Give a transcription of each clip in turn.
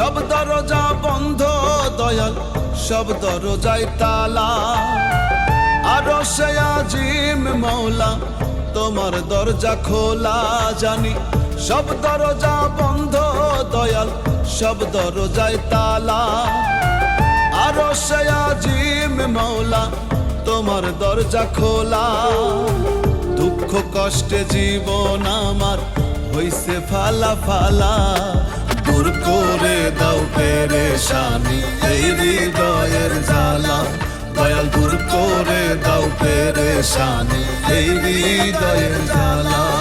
সব দরজা বন্ধ, দয়াল, সব দরজায় তালা। আরও সে আজিম মৌলা, তোমার দরজা খোলা, জানি সব দরজা বন্ধ, দয়াল, সব দরজায় তালা। আরও সে আজিম মৌলা, তোমার দরজা খোলা। দুঃখ কষ্টে জীবন আমার হইছে ফালা ফালা। দূর করে দাও পেরেশানি। এই হৃদয়ের জ্বালা দয়াল, দূর করে দাও পেরেশানি। এই হৃদয়ের জ্বালা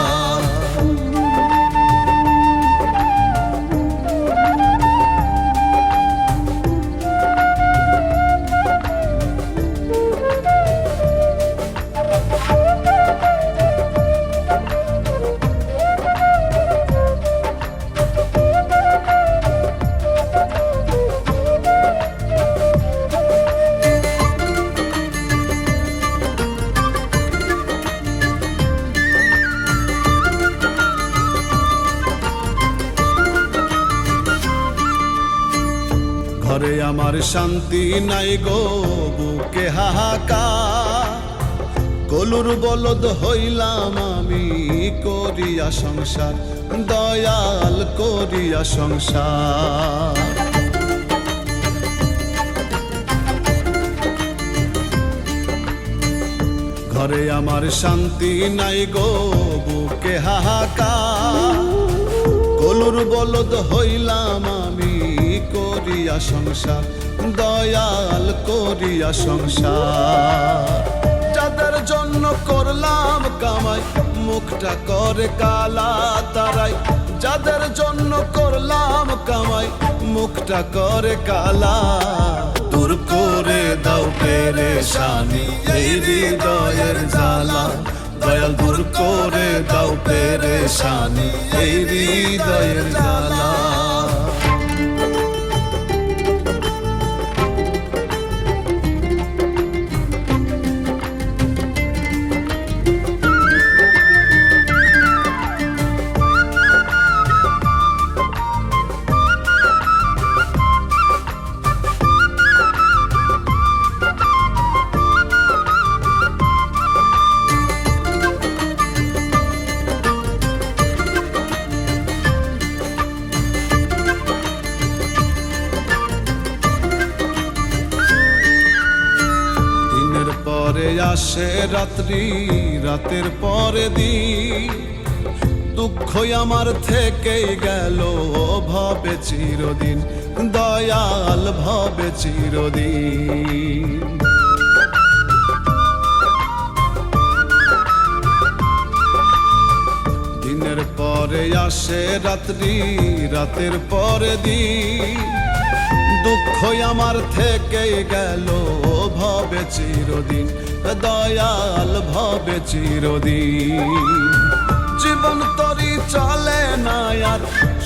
ঘরে আমার শান্তি নাই গো, বুকে হাহাকা কলুর বলদ হইলাম আমি, করিয়া সংসার, দয়াল করিয়া সংসার। ঘরে আমার শান্তি নাই গো, বুকে হাহাকা কলুর বলদ হইলাম আমি করিয়া সংসার, দয়াল করিয়া সংসার। যাদের জন্য করলাম কামাই, মুখটা করে কালা তারাই। যাদের জন্য করলাম কামাই, মুখটা করে কালা। দূর করে দাও পেরেশানি, এই হৃদয়ের জ্বালা। দয়াল, দূর করে দাও পেরেশানি, এই হৃদয়ের জ্বালা। পরে আসে রাত্রি, রাতের পরে দিন। দুঃখই আমার থেকেই গেল ভবে চিরদিন, দয়াল ভবে চিরদিন। দিনের পরে আসে রাত্রি, রাতের পরে দিন। দুঃখই আমার থেকে গেল। ভবে চিরদিন, দয়াল ভবে চিরদিন। জীবন তরি চলে না আর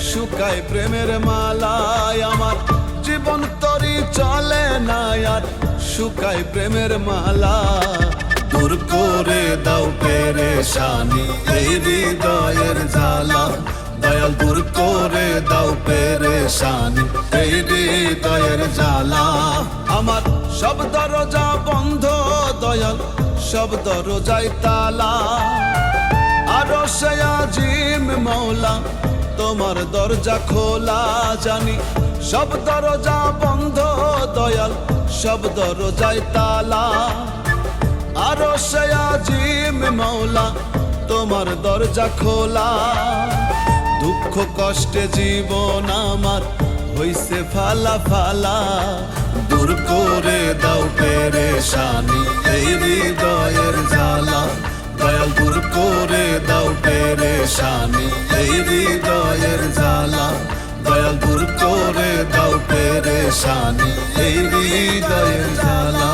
শুকায় প্রেমের মালায় আমার। জীবন তরি চলে না শুকায় প্রেমের মালা। দূর করে দাও পেরেশানি, এই হৃদয়ের জ্বালা। দয়াল, দূর করে দাও পেরেশানি। এই হৃদয়ের আমার সব দরজা বন্ধ, দয়াল, সব দরজায় তালা। আরও সে আজিম মৌলা, তোমার দরজা খোলা। জানি সব দরজা বন্ধ, দয়াল, সব দরজায় তালা। আরও সে আজিম মৌলা, তোমার দরজা খোলা। দুঃখ কষ্টে জীবন আমার হইছে ফালা ফালা, দূর করে দাও পেরেশানি। এই হৃদয়ের জ্বালা দয়াল দূর করে দাও পেরেশানি। এই হৃদয়ের জ্বালা দয়াল দূর করে দাও পেরেশানি। এই হৃদয়ের জ্বালা